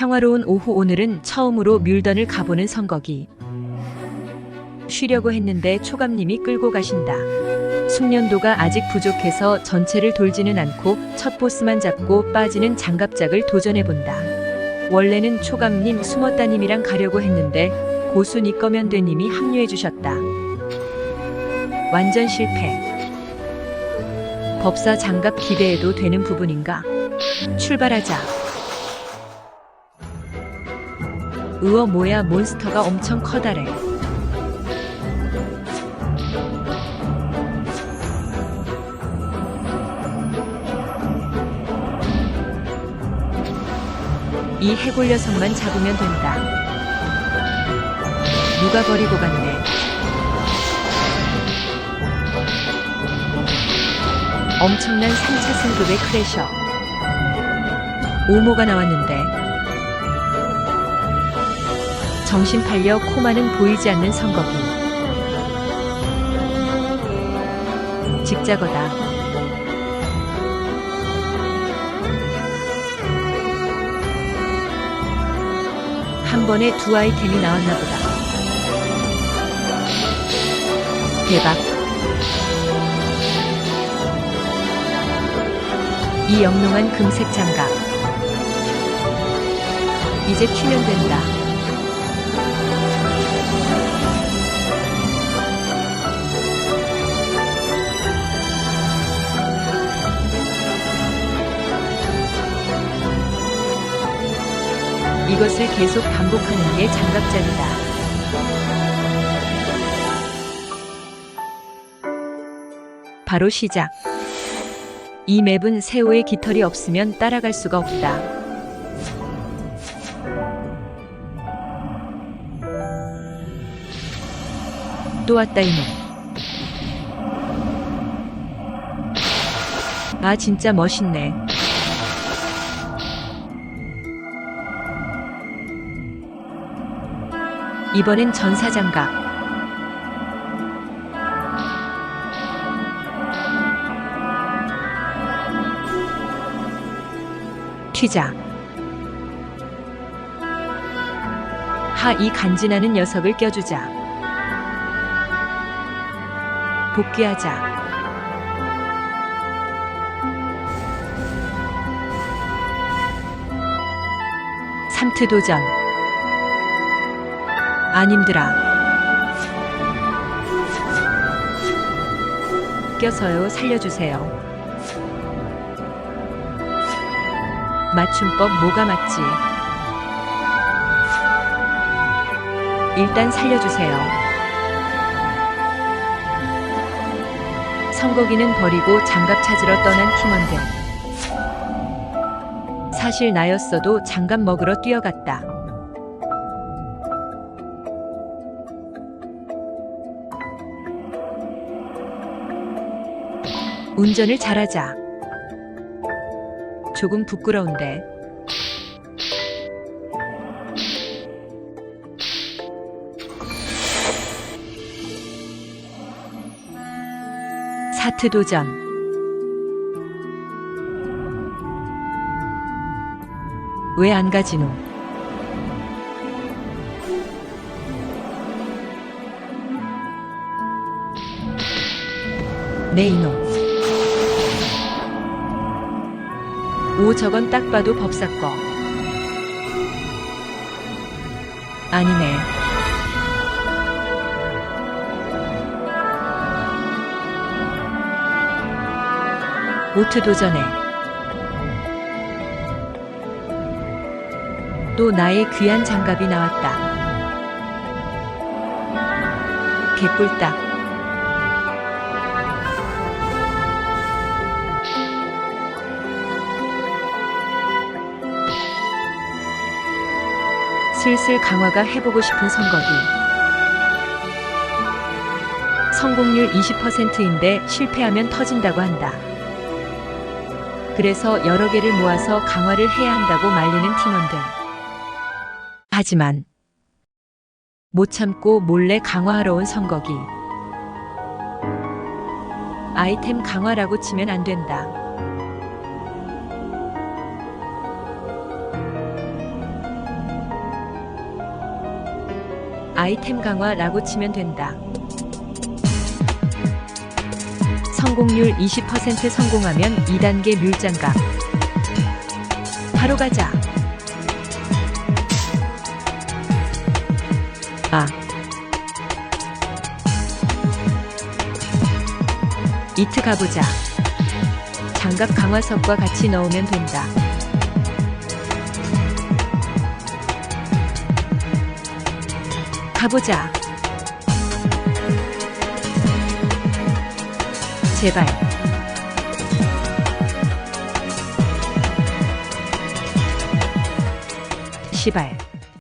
평화로운 오후 오늘은 처음으로 뮬던을 가보는 선거기. 쉬려고 했는데 초감님이 끌고 가신다. 숙련도가 아직 부족해서 전체를 돌지는 않고 첫 보스만 잡고 빠지는 장갑작을 도전해본다. 원래는 초감님 숨었다님이랑 가려고 했는데 고수 니꺼면되님이 합류해주셨다. 완전 실패. 법사 장갑 기대해도 되는 부분인가? 출발하자. 으어 뭐야 몬스터가 엄청 커다래. 이 해골 녀석만 잡으면 된다. 누가 버리고 갔네. 엄청난 3차 승급의 크래셔. 오모가 나왔는데 정신 팔려 코마는 보이지 않는 선거기. 직자거다. 한 번에 두 아이템이 나왔나 보다. 대박. 이 영롱한 금색 장갑. 이제 튀면 된다. 이것을 계속 반복하는 게 장갑작이다. 바로 시작. 이 맵은 세호의 깃털이 없으면 따라갈 수가 없다. 또 왔다 이놈. 아 진짜 멋있네. 이번엔 전사장갑. 튀자. 하이 간지나는 녀석을 껴주자. 복귀하자. 삼트 도전. 아님들아. 껴서요 살려주세요. 맞춤법 뭐가 맞지? 일단 살려주세요. 선거기는 버리고 장갑 찾으러 떠난 팀원들. 사실 나였어도 장갑 먹으러 뛰어갔다. 운전을 잘하자. 조금 부끄러운데. 사트 도전. 왜 안 가지노? 네 이놈. 오 저건 딱 봐도 법사 거. 아니네. 오트 도전해. 또 나의 귀한 장갑이 나왔다. 개꿀딱. 슬슬 강화가 해보고 싶은 선거기. 성공률 20%인데 실패하면 터진다고 한다. 그래서 여러 개를 모아서 강화를 해야 한다고 말리는 팀원들. 하지만 못 참고 몰래 강화하러 온 선거기. 아이템 강화라고 치면 안 된다. 아이템 강화라고 치면 된다. 성공률 20% 성공하면 2단계 뮬장갑. 바로 가자. 아. 이트 가보자. 장갑 강화석과 같이 넣으면 된다. 가보자. 제발. 시발.